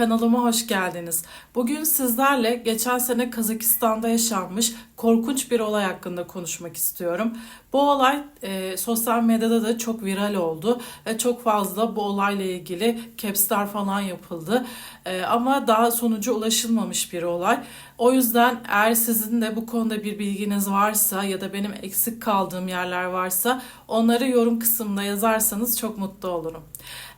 Kanalıma hoş geldiniz. Bugün sizlerle geçen sene Kazakistan'da yaşanmış korkunç bir olay hakkında konuşmak istiyorum. Bu olay e, sosyal medyada da çok viral oldu ve çok fazla bu olayla ilgili caps'ler falan yapıldı. E, ama daha sonuca ulaşılmamış bir olay. O yüzden eğer sizin de bu konuda bir bilginiz varsa ya da benim eksik kaldığım yerler varsa onları yorum kısmında yazarsanız çok mutlu olurum.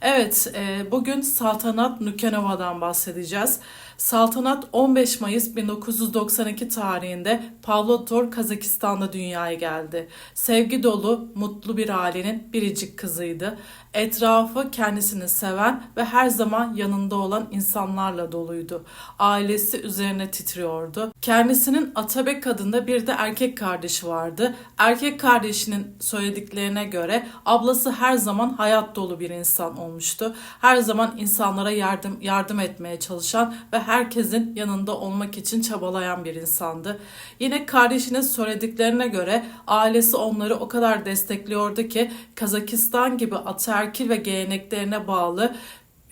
Evet, e, bugün Saltanat Nükenova'dan bahsedeceğiz. Saltanat 15 Mayıs 1992 tarihinde Pavlotor Kazakistan'da dünyaya geldi. Sevgi dolu, mutlu bir ailenin biricik kızıydı. Etrafı kendisini seven ve her zaman yanında olan insanlarla doluydu. Ailesi üzerine titriyordu. Kendisinin Atabek adında bir de erkek kardeşi vardı. Erkek kardeşinin söylediklerine göre ablası her zaman hayat dolu bir insan olmuştu. Her zaman insanlara yardım yardım etmeye çalışan ve herkesin yanında olmak için çabalayan bir insandı. Yine kardeşinin söylediklerine göre ailesi onları o kadar destekliyordu ki Kazakistan gibi ataerkil ve geleneklerine bağlı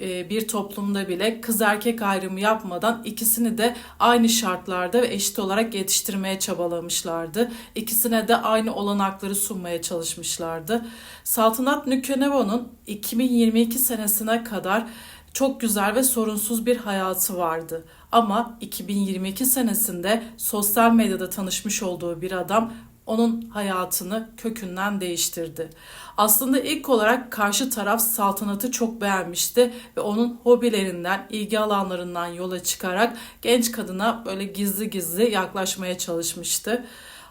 e, bir toplumda bile kız erkek ayrımı yapmadan ikisini de aynı şartlarda ve eşit olarak yetiştirmeye çabalamışlardı. İkisine de aynı olanakları sunmaya çalışmışlardı. Saltanat Nüköneva'nın 2022 senesine kadar çok güzel ve sorunsuz bir hayatı vardı. Ama 2022 senesinde sosyal medyada tanışmış olduğu bir adam onun hayatını kökünden değiştirdi. Aslında ilk olarak karşı taraf saltanatı çok beğenmişti ve onun hobilerinden, ilgi alanlarından yola çıkarak genç kadına böyle gizli gizli yaklaşmaya çalışmıştı.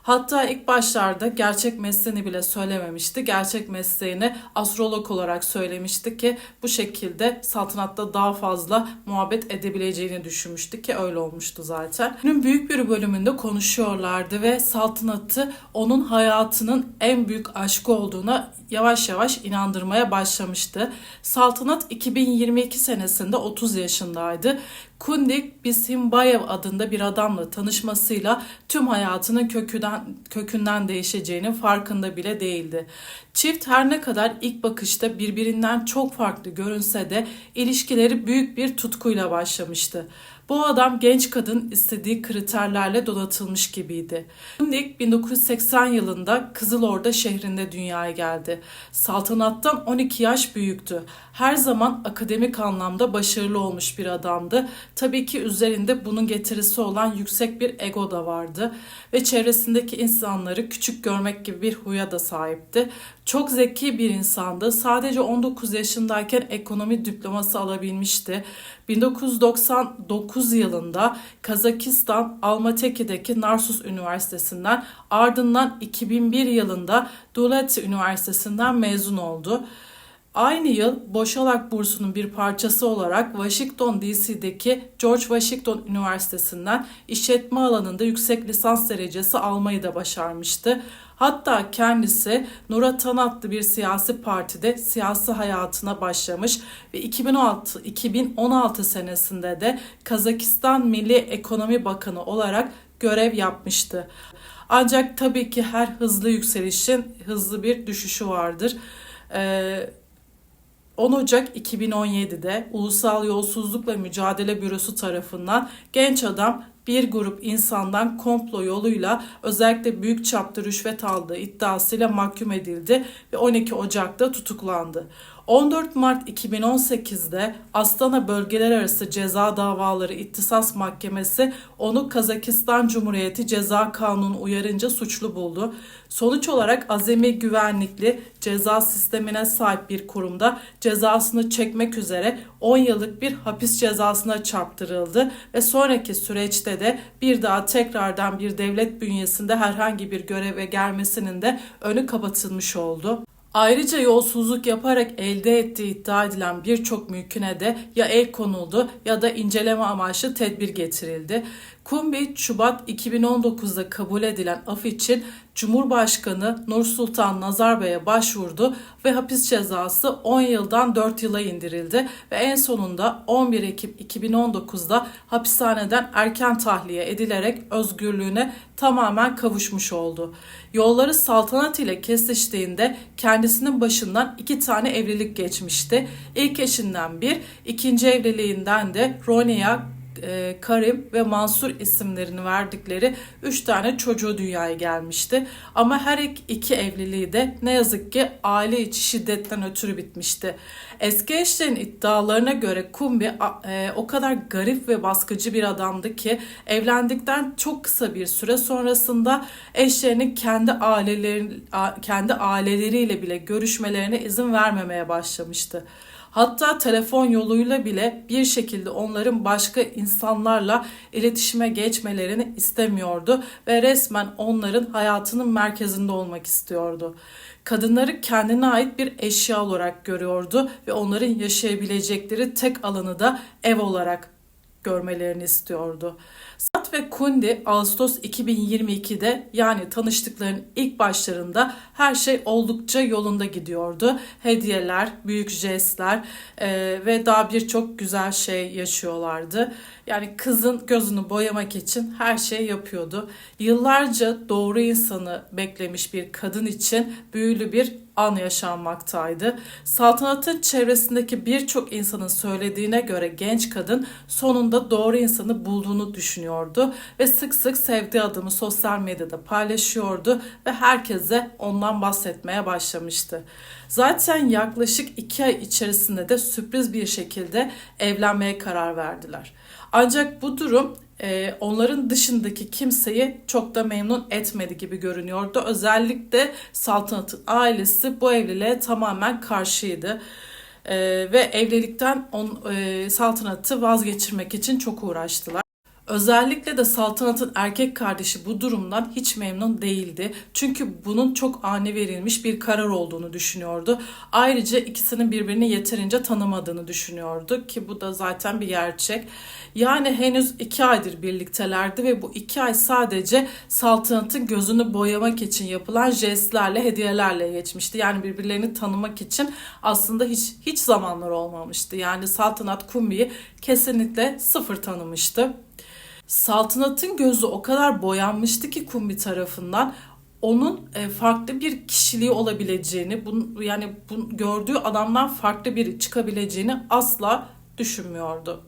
Hatta ilk başlarda gerçek mesleğini bile söylememişti. Gerçek mesleğini astrolog olarak söylemişti ki bu şekilde saltanatta daha fazla muhabbet edebileceğini düşünmüştü ki öyle olmuştu zaten. Günün büyük bir bölümünde konuşuyorlardı ve saltanatı onun hayatının en büyük aşkı olduğuna yavaş yavaş inandırmaya başlamıştı. Saltanat 2022 senesinde 30 yaşındaydı. Kundik Bisimbayev adında bir adamla tanışmasıyla tüm hayatının kökünden, kökünden değişeceğinin farkında bile değildi. Çift her ne kadar ilk bakışta birbirinden çok farklı görünse de ilişkileri büyük bir tutkuyla başlamıştı. Bu adam genç kadın istediği kriterlerle donatılmış gibiydi. Kundik 1980 yılında Kızılorda şehrinde dünyaya geldi. Saltanattan 12 yaş büyüktü. Her zaman akademik anlamda başarılı olmuş bir adamdı. Tabii ki üzerinde bunun getirisi olan yüksek bir ego da vardı ve çevresindeki insanları küçük görmek gibi bir huya da sahipti. Çok zeki bir insandı. Sadece 19 yaşındayken ekonomi diploması alabilmişti. 1999 yılında Kazakistan Almateki'deki Narsus Üniversitesi'nden ardından 2001 yılında Dulati Üniversitesi'nden mezun oldu. Aynı yıl Boşalak bursunun bir parçası olarak Washington DC'deki George Washington Üniversitesi'nden işletme alanında yüksek lisans derecesi almayı da başarmıştı. Hatta kendisi Nuratan adlı bir siyasi partide siyasi hayatına başlamış ve 2016, 2016 senesinde de Kazakistan Milli Ekonomi Bakanı olarak görev yapmıştı. Ancak tabii ki her hızlı yükselişin hızlı bir düşüşü vardır. Ee, 10 Ocak 2017'de Ulusal Yolsuzlukla Mücadele Bürosu tarafından genç adam bir grup insandan komplo yoluyla özellikle büyük çapta rüşvet aldığı iddiasıyla mahkum edildi ve 12 Ocak'ta tutuklandı. 14 Mart 2018'de Astana Bölgeler Arası Ceza Davaları İttisas Mahkemesi onu Kazakistan Cumhuriyeti Ceza Kanunu uyarınca suçlu buldu. Sonuç olarak azami güvenlikli ceza sistemine sahip bir kurumda cezasını çekmek üzere 10 yıllık bir hapis cezasına çarptırıldı ve sonraki süreçte de bir daha tekrardan bir devlet bünyesinde herhangi bir göreve gelmesinin de önü kapatılmış oldu. Ayrıca yolsuzluk yaparak elde ettiği iddia edilen birçok mülküne de ya el konuldu ya da inceleme amaçlı tedbir getirildi. Kumbi Şubat 2019'da kabul edilen af için Cumhurbaşkanı Nursultan Nazarbay'a başvurdu ve hapis cezası 10 yıldan 4 yıla indirildi ve en sonunda 11 Ekim 2019'da hapishaneden erken tahliye edilerek özgürlüğüne tamamen kavuşmuş oldu. Yolları saltanat ile kesiştiğinde kendisinin başından iki tane evlilik geçmişti. İlk eşinden bir, ikinci evliliğinden de Ronia e, Karim ve Mansur isimlerini verdikleri 3 tane çocuğu dünyaya gelmişti. Ama her iki evliliği de ne yazık ki aile içi şiddetten ötürü bitmişti. Eski eşlerin iddialarına göre Kumbi e, o kadar garip ve baskıcı bir adamdı ki evlendikten çok kısa bir süre sonrasında eşlerinin kendi ailelerin kendi aileleriyle bile görüşmelerine izin vermemeye başlamıştı. Hatta telefon yoluyla bile bir şekilde onların başka insanlarla iletişime geçmelerini istemiyordu ve resmen onların hayatının merkezinde olmak istiyordu. Kadınları kendine ait bir eşya olarak görüyordu ve onların yaşayabilecekleri tek alanı da ev olarak görmelerini istiyordu. Sat ve Kundi Ağustos 2022'de yani tanıştıklarının ilk başlarında her şey oldukça yolunda gidiyordu. Hediyeler, büyük jestler e, ve daha birçok güzel şey yaşıyorlardı. Yani kızın gözünü boyamak için her şey yapıyordu. Yıllarca doğru insanı beklemiş bir kadın için büyülü bir an yaşanmaktaydı. Saltanatın çevresindeki birçok insanın söylediğine göre genç kadın sonunda doğru insanı bulduğunu düşünüyordu ve sık sık sevdiği adamı sosyal medyada paylaşıyordu ve herkese ondan bahsetmeye başlamıştı. Zaten yaklaşık iki ay içerisinde de sürpriz bir şekilde evlenmeye karar verdiler. Ancak bu durum e, onların dışındaki kimseyi çok da memnun etmedi gibi görünüyordu. Özellikle saltanatın ailesi bu evliliğe tamamen karşıydı. E, ve evlilikten on, e, saltanatı vazgeçirmek için çok uğraştılar. Özellikle de saltanatın erkek kardeşi bu durumdan hiç memnun değildi. Çünkü bunun çok ani verilmiş bir karar olduğunu düşünüyordu. Ayrıca ikisinin birbirini yeterince tanımadığını düşünüyordu ki bu da zaten bir gerçek. Yani henüz iki aydır birliktelerdi ve bu iki ay sadece saltanatın gözünü boyamak için yapılan jestlerle, hediyelerle geçmişti. Yani birbirlerini tanımak için aslında hiç hiç zamanlar olmamıştı. Yani saltanat Kumbi'yi kesinlikle sıfır tanımıştı. Saltanat'ın gözü o kadar boyanmıştı ki Kumbi tarafından onun e, farklı bir kişiliği olabileceğini, bunu, yani bu, gördüğü adamdan farklı biri çıkabileceğini asla düşünmüyordu.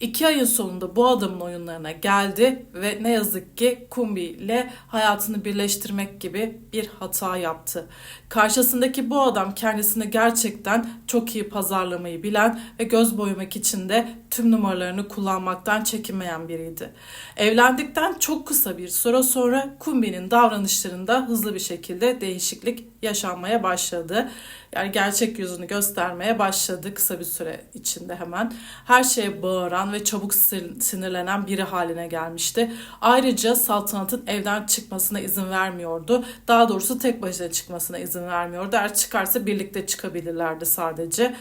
İki ayın sonunda bu adamın oyunlarına geldi ve ne yazık ki Kumbi ile hayatını birleştirmek gibi bir hata yaptı. Karşısındaki bu adam kendisini gerçekten çok iyi pazarlamayı bilen ve göz boyamak için de tüm numaralarını kullanmaktan çekinmeyen biriydi. Evlendikten çok kısa bir süre sonra Kumbi'nin davranışlarında hızlı bir şekilde değişiklik yaşanmaya başladı. Yani gerçek yüzünü göstermeye başladı kısa bir süre içinde hemen. Her şeye bağıran ve çabuk sinirlenen biri haline gelmişti. Ayrıca saltanatın evden çıkmasına izin vermiyordu. Daha doğrusu tek başına çıkmasına izin vermiyordu. Eğer çıkarsa birlikte çıkabilirlerdi sadece.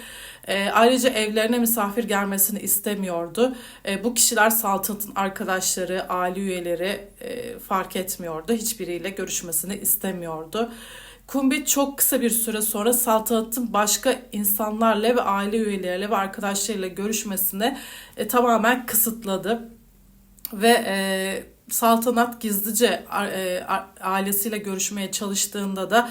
E, ayrıca evlerine misafir gelmesini istemiyordu. E, bu kişiler saltanatın arkadaşları, aile üyeleri e, fark etmiyordu. Hiçbiriyle görüşmesini istemiyordu. Kumbit çok kısa bir süre sonra saltanatın başka insanlarla ve aile üyeleriyle ve arkadaşlarıyla görüşmesini e, tamamen kısıtladı. Ve e, saltanat gizlice e, ailesiyle görüşmeye çalıştığında da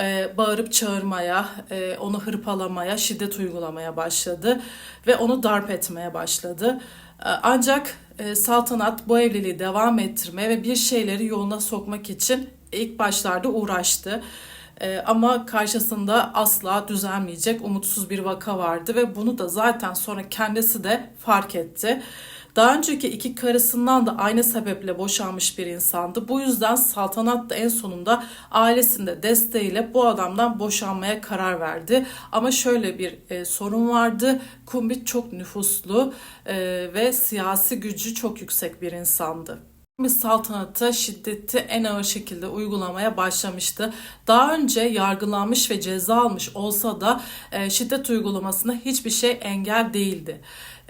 e, bağırıp çağırmaya, e, onu hırpalamaya, şiddet uygulamaya başladı ve onu darp etmeye başladı. E, ancak e, saltanat bu evliliği devam ettirmeye ve bir şeyleri yoluna sokmak için ilk başlarda uğraştı. Ee, ama karşısında asla düzelmeyecek umutsuz bir vaka vardı ve bunu da zaten sonra kendisi de fark etti. Daha önceki iki karısından da aynı sebeple boşanmış bir insandı. Bu yüzden saltanat da en sonunda ailesinde desteğiyle bu adamdan boşanmaya karar verdi. Ama şöyle bir e, sorun vardı. Kumbit çok nüfuslu e, ve siyasi gücü çok yüksek bir insandı saltanata şiddeti en ağır şekilde uygulamaya başlamıştı. Daha önce yargılanmış ve ceza almış olsa da e, şiddet uygulamasına hiçbir şey engel değildi.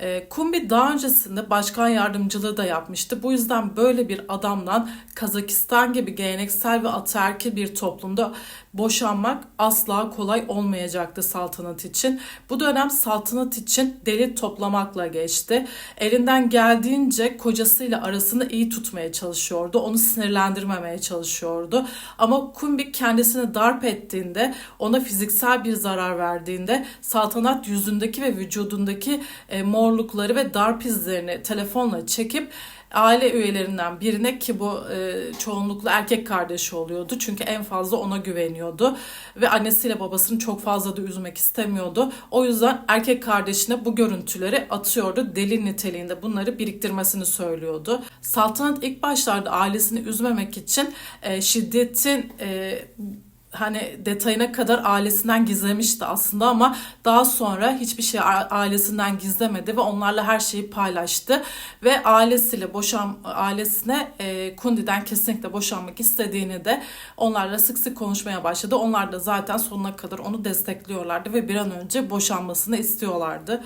E, Kumbi daha öncesinde başkan yardımcılığı da yapmıştı. Bu yüzden böyle bir adamdan Kazakistan gibi geleneksel ve ataerkil bir toplumda boşanmak asla kolay olmayacaktı saltanat için. Bu dönem saltanat için delil toplamakla geçti. Elinden geldiğince kocasıyla arasını iyi tutmaya çalışıyordu. Onu sinirlendirmemeye çalışıyordu. Ama Kumbi kendisini darp ettiğinde, ona fiziksel bir zarar verdiğinde saltanat yüzündeki ve vücudundaki e, morlukları ve darp izlerini telefonla çekip aile üyelerinden birine ki bu e, çoğunlukla erkek kardeşi oluyordu. Çünkü en fazla ona güveniyordu ve annesiyle babasını çok fazla da üzmek istemiyordu. O yüzden erkek kardeşine bu görüntüleri atıyordu. Delil niteliğinde bunları biriktirmesini söylüyordu. Saltanat ilk başlarda ailesini üzmemek için e, şiddetin e, hani detayına kadar ailesinden gizlemişti aslında ama daha sonra hiçbir şey ailesinden gizlemedi ve onlarla her şeyi paylaştı ve ailesiyle boşan ailesine e, Kundi'den kesinlikle boşanmak istediğini de onlarla sık sık konuşmaya başladı. Onlar da zaten sonuna kadar onu destekliyorlardı ve bir an önce boşanmasını istiyorlardı.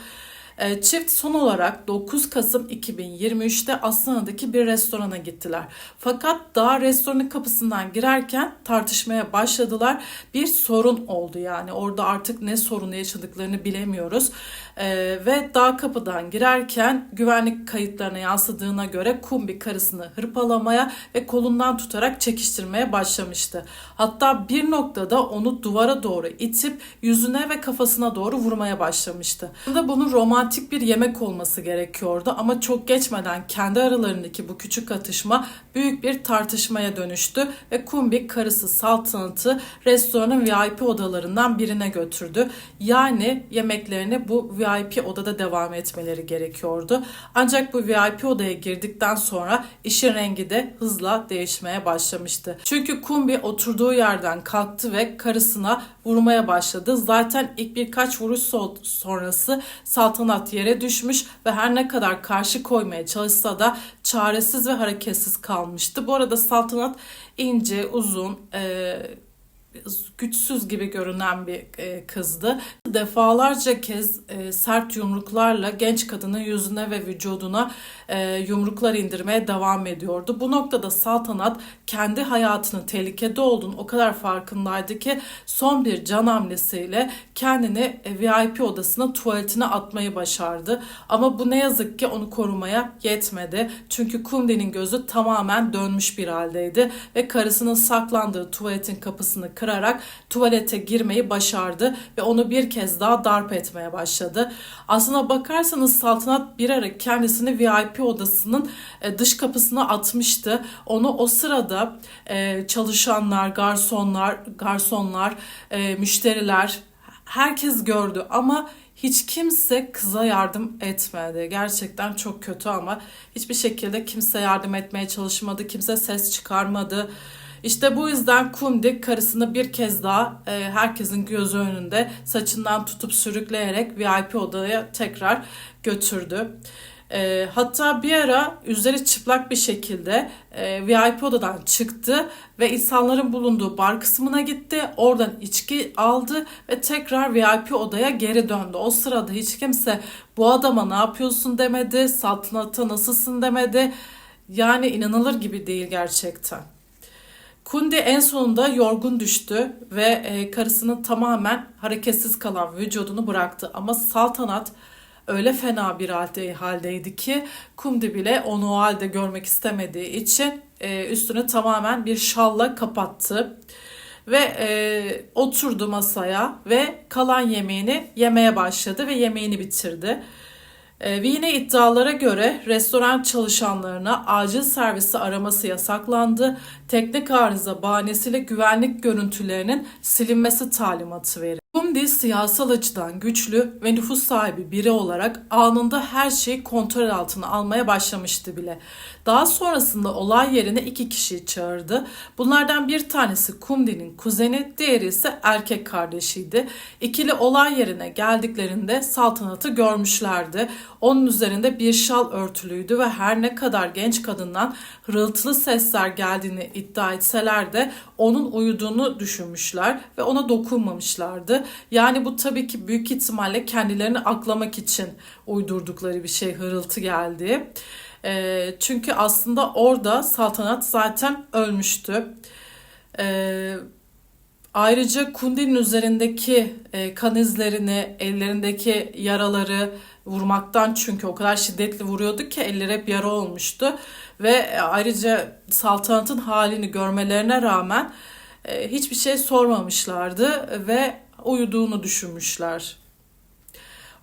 E, çift son olarak 9 Kasım 2023'te Aslana'daki bir restorana gittiler. Fakat daha restoranın kapısından girerken tartışmaya başladılar. Bir sorun oldu yani orada artık ne sorunu yaşadıklarını bilemiyoruz. E, ve daha kapıdan girerken güvenlik kayıtlarına yansıdığına göre Kumbi karısını hırpalamaya ve kolundan tutarak çekiştirmeye başlamıştı. Hatta bir noktada onu duvara doğru itip yüzüne ve kafasına doğru vurmaya başlamıştı. Bunu roman romantik bir yemek olması gerekiyordu ama çok geçmeden kendi aralarındaki bu küçük atışma büyük bir tartışmaya dönüştü ve Kumbik karısı saltanatı restoranın VIP odalarından birine götürdü. Yani yemeklerini bu VIP odada devam etmeleri gerekiyordu. Ancak bu VIP odaya girdikten sonra işin rengi de hızla değişmeye başlamıştı. Çünkü Kumbi oturduğu yerden kalktı ve karısına vurmaya başladı. Zaten ilk birkaç vuruş sonrası saltanat yere düşmüş ve her ne kadar karşı koymaya çalışsa da çaresiz ve hareketsiz kalmıştı. Bu arada saltanat ince, uzun, e, güçsüz gibi görünen bir e, kızdı. Defalarca kez e, sert yumruklarla genç kadının yüzüne ve vücuduna e, yumruklar indirmeye devam ediyordu. Bu noktada saltanat kendi hayatının tehlikede olduğunu o kadar farkındaydı ki son bir can hamlesiyle kendini VIP odasına tuvaletine atmayı başardı. Ama bu ne yazık ki onu korumaya yetmedi. Çünkü Kundi'nin gözü tamamen dönmüş bir haldeydi ve karısının saklandığı tuvaletin kapısını kırarak tuvalete girmeyi başardı ve onu bir kez daha darp etmeye başladı. Aslına bakarsanız saltanat bir ara kendisini VIP odasının e, dış kapısına atmıştı. Onu o sırada e, çalışanlar, garsonlar, garsonlar, e, müşteriler herkes gördü ama hiç kimse kıza yardım etmedi. Gerçekten çok kötü ama hiçbir şekilde kimse yardım etmeye çalışmadı. Kimse ses çıkarmadı. İşte bu yüzden Kundi karısını bir kez daha e, herkesin gözü önünde saçından tutup sürükleyerek VIP odaya tekrar götürdü. E, hatta bir ara üzeri çıplak bir şekilde e, VIP odadan çıktı ve insanların bulunduğu bar kısmına gitti. Oradan içki aldı ve tekrar VIP odaya geri döndü. O sırada hiç kimse bu adama ne yapıyorsun demedi, saltanata nasılsın demedi. Yani inanılır gibi değil gerçekten. Kundi en sonunda yorgun düştü ve e, karısının tamamen hareketsiz kalan vücudunu bıraktı. Ama saltanat öyle fena bir halde, haldeydi ki Kundi bile onu o halde görmek istemediği için e, üstünü tamamen bir şalla kapattı. Ve e, oturdu masaya ve kalan yemeğini yemeye başladı ve yemeğini bitirdi. E, ve yine iddialara göre restoran çalışanlarına acil servisi araması yasaklandı. Teknik arıza bahanesiyle güvenlik görüntülerinin silinmesi talimatı verildi. Kumdi siyasal açıdan güçlü ve nüfus sahibi biri olarak anında her şeyi kontrol altına almaya başlamıştı bile. Daha sonrasında olay yerine iki kişiyi çağırdı. Bunlardan bir tanesi Kumdi'nin kuzeni, diğeri ise erkek kardeşiydi. İkili olay yerine geldiklerinde saltanatı görmüşlerdi. Onun üzerinde bir şal örtülüydü ve her ne kadar genç kadından hırıltılı sesler geldiğini iddia etseler de onun uyuduğunu düşünmüşler ve ona dokunmamışlardı. Yani bu tabii ki büyük ihtimalle kendilerini aklamak için uydurdukları bir şey hırıltı geldi. E, çünkü aslında orada saltanat zaten ölmüştü. E, ayrıca Kundi'nin üzerindeki e, kan izlerini, ellerindeki yaraları vurmaktan çünkü o kadar şiddetli vuruyordu ki elleri hep yara olmuştu. Ve e, ayrıca saltanatın halini görmelerine rağmen e, hiçbir şey sormamışlardı ve uyuduğunu düşünmüşler.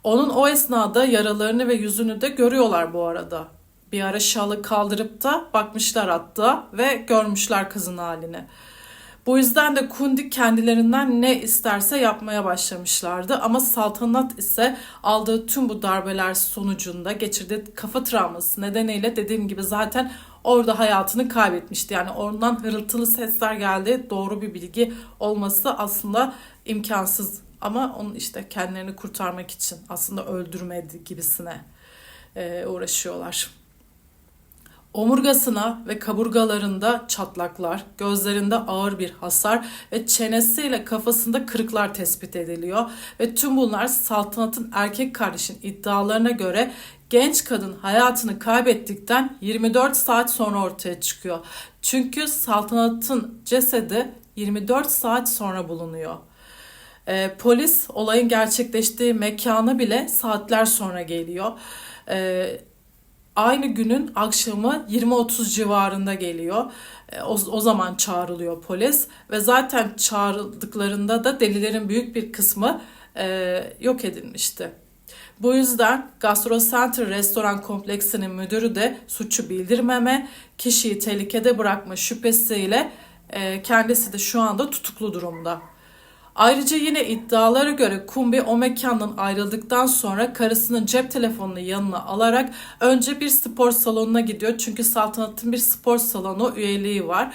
Onun o esnada yaralarını ve yüzünü de görüyorlar bu arada. Bir ara şalı kaldırıp da bakmışlar hatta ve görmüşler kızın halini. Bu yüzden de Kundi kendilerinden ne isterse yapmaya başlamışlardı ama saltanat ise aldığı tüm bu darbeler sonucunda geçirdiği kafa travması nedeniyle dediğim gibi zaten orada hayatını kaybetmişti. Yani oradan hırıltılı sesler geldi. Doğru bir bilgi olması aslında imkansız ama onun işte kendilerini kurtarmak için aslında öldürmedi gibisine uğraşıyorlar. Omurgasına ve kaburgalarında çatlaklar, gözlerinde ağır bir hasar ve çenesiyle kafasında kırıklar tespit ediliyor. Ve tüm bunlar saltanatın erkek kardeşin iddialarına göre genç kadın hayatını kaybettikten 24 saat sonra ortaya çıkıyor. Çünkü saltanatın cesedi 24 saat sonra bulunuyor. Ee, polis olayın gerçekleştiği mekana bile saatler sonra geliyor. Ee, aynı günün akşamı 20-30 civarında geliyor. E, o, o zaman çağrılıyor polis ve zaten çağrıldıklarında da delilerin büyük bir kısmı e, yok edilmişti. Bu yüzden Gastro Center restoran kompleksinin müdürü de suçu bildirmeme, kişiyi tehlikede bırakma şüphesiyle e, kendisi de şu anda tutuklu durumda. Ayrıca yine iddialara göre Kumbi o mekandan ayrıldıktan sonra karısının cep telefonunu yanına alarak önce bir spor salonuna gidiyor. Çünkü saltanatın bir spor salonu üyeliği var.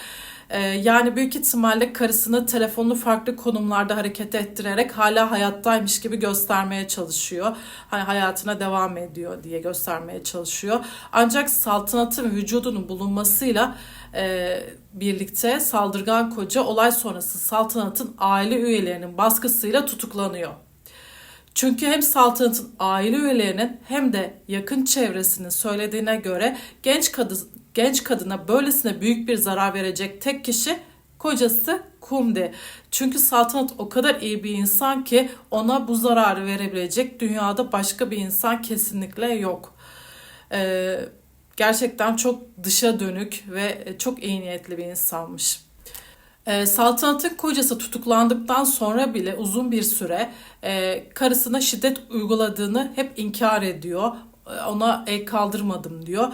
Ee, yani büyük ihtimalle karısını telefonunu farklı konumlarda hareket ettirerek hala hayattaymış gibi göstermeye çalışıyor. Hani hayatına devam ediyor diye göstermeye çalışıyor. Ancak saltanatın vücudunun bulunmasıyla e, birlikte saldırgan koca olay sonrası saltanatın aile üyelerinin baskısıyla tutuklanıyor. Çünkü hem saltanatın aile üyelerinin hem de yakın çevresinin söylediğine göre genç kadın genç kadına böylesine büyük bir zarar verecek tek kişi kocası Kumde. Çünkü saltanat o kadar iyi bir insan ki ona bu zararı verebilecek dünyada başka bir insan kesinlikle yok. Ee, gerçekten çok dışa dönük ve çok iyi niyetli bir insanmış. E, saltanatın kocası tutuklandıktan sonra bile uzun bir süre e, karısına şiddet uyguladığını hep inkar ediyor. E, ona el kaldırmadım diyor.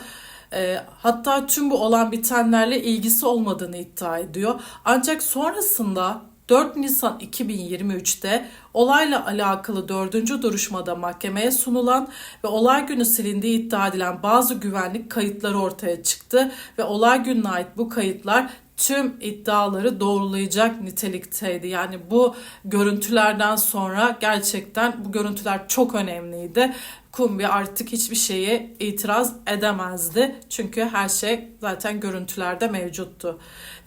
E, hatta tüm bu olan bitenlerle ilgisi olmadığını iddia ediyor. Ancak sonrasında 4 Nisan 2023'te olayla alakalı dördüncü duruşmada mahkemeye sunulan ve olay günü silindiği iddia edilen bazı güvenlik kayıtları ortaya çıktı ve olay gününe ait bu kayıtlar tüm iddiaları doğrulayacak nitelikteydi. Yani bu görüntülerden sonra gerçekten bu görüntüler çok önemliydi. Kumbi artık hiçbir şeye itiraz edemezdi. Çünkü her şey zaten görüntülerde mevcuttu.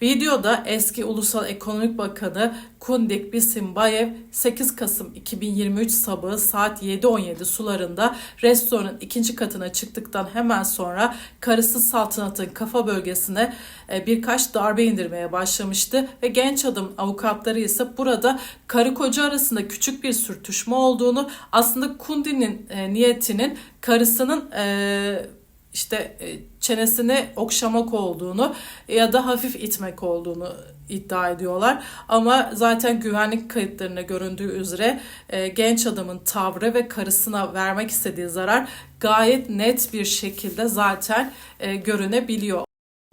Videoda eski Ulusal Ekonomik Bakanı Kundik Bisimbayev 8 Kasım 2023 sabahı saat 7.17 sularında restoranın ikinci katına çıktıktan hemen sonra karısı saltanatın kafa bölgesine e, birkaç darbe indirmeye başlamıştı ve genç adam avukatları ise burada karı koca arasında küçük bir sürtüşme olduğunu aslında Kundi'nin e, niyetinin karısının e, işte çenesini okşamak olduğunu ya da hafif itmek olduğunu iddia ediyorlar. Ama zaten güvenlik kayıtlarına göründüğü üzere e, genç adamın tavrı ve karısına vermek istediği zarar gayet net bir şekilde zaten e, görünebiliyor.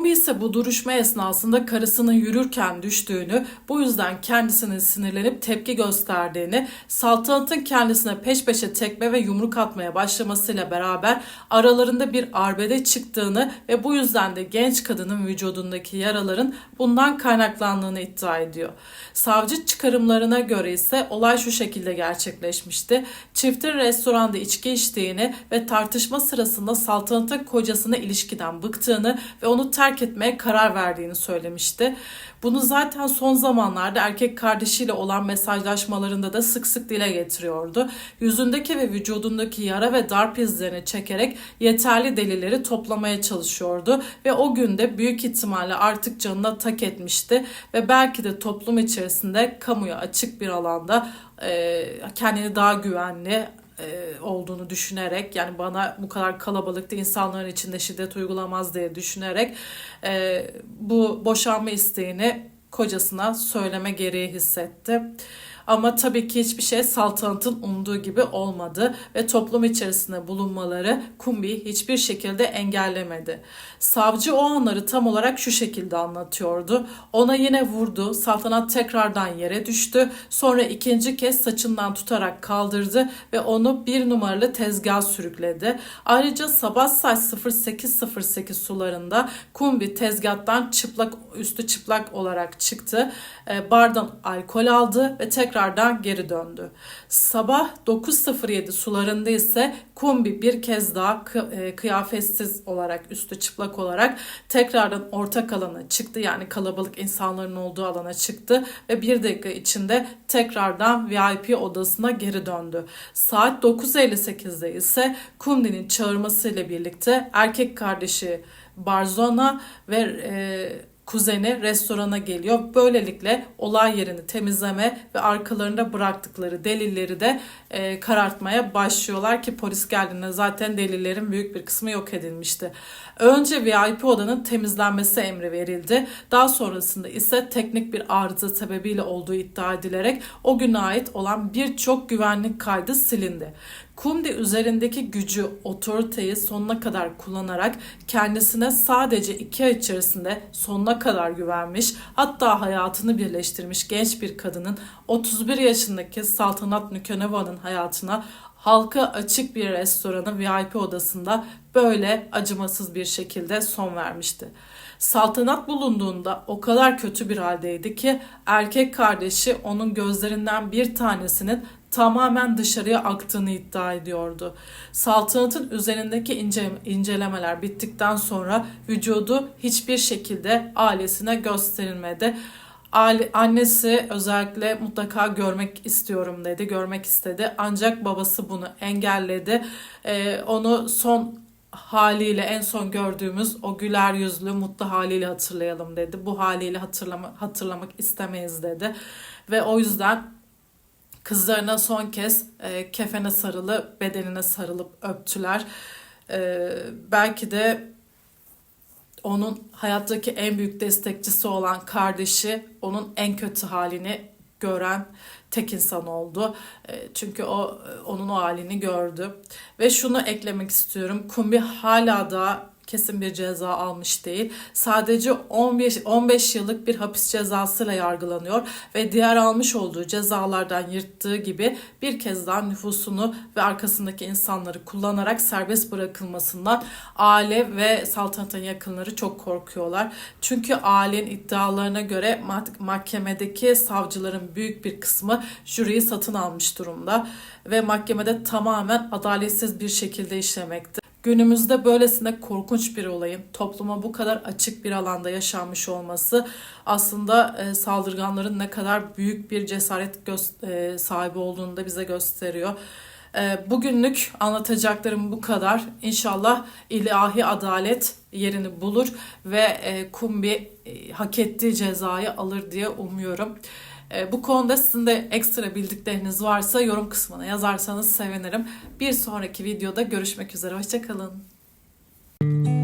İse bu duruşma esnasında karısının yürürken düştüğünü, bu yüzden kendisinin sinirlenip tepki gösterdiğini, saltanatın kendisine peş peşe tekme ve yumruk atmaya başlamasıyla beraber aralarında bir arbede çıktığını ve bu yüzden de genç kadının vücudundaki yaraların bundan kaynaklandığını iddia ediyor. Savcı çıkarımlarına göre ise olay şu şekilde gerçekleşmişti. Çiftin restoranda içki içtiğini ve tartışma sırasında saltanatın kocasına ilişkiden bıktığını ve onu terk etmeye karar verdiğini söylemişti. Bunu zaten son zamanlarda erkek kardeşiyle olan mesajlaşmalarında da sık sık dile getiriyordu. Yüzündeki ve vücudundaki yara ve darp izlerini çekerek yeterli delilleri toplamaya çalışıyordu ve o günde büyük ihtimalle artık canına tak etmişti ve belki de toplum içerisinde kamuya açık bir alanda kendini daha güvenli e, olduğunu düşünerek yani bana bu kadar kalabalıkta insanların içinde şiddet uygulamaz diye düşünerek e, bu boşanma isteğini kocasına söyleme gereği hissetti. Ama tabii ki hiçbir şey saltanatın umduğu gibi olmadı ve toplum içerisinde bulunmaları Kumbi'yi hiçbir şekilde engellemedi. Savcı o anları tam olarak şu şekilde anlatıyordu. Ona yine vurdu, saltanat tekrardan yere düştü. Sonra ikinci kez saçından tutarak kaldırdı ve onu bir numaralı tezgah sürükledi. Ayrıca sabah saat 08.08 sularında Kumbi tezgahtan çıplak üstü çıplak olarak çıktı. E, bardan alkol aldı ve tekrardan geri döndü. Sabah 9.07 sularında ise Kumbi bir kez daha e, kıyafetsiz olarak üstü çıplak olarak tekrardan ortak alana çıktı. Yani kalabalık insanların olduğu alana çıktı ve bir dakika içinde tekrardan VIP odasına geri döndü. Saat 9.58'de ise Kumbi'nin çağırmasıyla birlikte erkek kardeşi Barzona ve e, kuzeni restorana geliyor. Böylelikle olay yerini temizleme ve arkalarında bıraktıkları delilleri de e, karartmaya başlıyorlar ki polis geldiğinde zaten delillerin büyük bir kısmı yok edilmişti. Önce VIP odanın temizlenmesi emri verildi. Daha sonrasında ise teknik bir arıza sebebiyle olduğu iddia edilerek o güne ait olan birçok güvenlik kaydı silindi. Kumdi üzerindeki gücü, otoriteyi sonuna kadar kullanarak kendisine sadece iki ay içerisinde sonuna kadar güvenmiş, hatta hayatını birleştirmiş genç bir kadının 31 yaşındaki Saltanat Nüköneva'nın hayatına halka açık bir restoranın VIP odasında böyle acımasız bir şekilde son vermişti. Saltanat bulunduğunda o kadar kötü bir haldeydi ki erkek kardeşi onun gözlerinden bir tanesinin tamamen dışarıya aktığını iddia ediyordu. Saltanatın üzerindeki ince, incelemeler bittikten sonra vücudu hiçbir şekilde ailesine gösterilmedi. Annesi özellikle mutlaka görmek istiyorum dedi, görmek istedi. Ancak babası bunu engelledi. Ee, onu son haliyle en son gördüğümüz o güler yüzlü mutlu haliyle hatırlayalım dedi. Bu haliyle hatırlama, hatırlamak istemeyiz dedi. Ve o yüzden kızlarına son kez e, kefene sarılı bedenine sarılıp öptüler. E, belki de onun hayattaki en büyük destekçisi olan kardeşi onun en kötü halini gören tek insan oldu. E, çünkü o onun o halini gördü. Ve şunu eklemek istiyorum. Kumbi hala da kesin bir ceza almış değil. Sadece 15, 15 yıllık bir hapis cezasıyla yargılanıyor ve diğer almış olduğu cezalardan yırttığı gibi bir kez daha nüfusunu ve arkasındaki insanları kullanarak serbest bırakılmasından aile ve saltanatın yakınları çok korkuyorlar. Çünkü ailenin iddialarına göre mahkemedeki savcıların büyük bir kısmı jüriyi satın almış durumda ve mahkemede tamamen adaletsiz bir şekilde işlemekte. Günümüzde böylesine korkunç bir olayın topluma bu kadar açık bir alanda yaşanmış olması aslında e, saldırganların ne kadar büyük bir cesaret e, sahibi olduğunu da bize gösteriyor. E, bugünlük anlatacaklarım bu kadar. İnşallah ilahi adalet yerini bulur ve e, Kumbi e, hak ettiği cezayı alır diye umuyorum. Ee, bu konuda sizin de ekstra bildikleriniz varsa yorum kısmına yazarsanız sevinirim. Bir sonraki videoda görüşmek üzere. Hoşçakalın. Müzik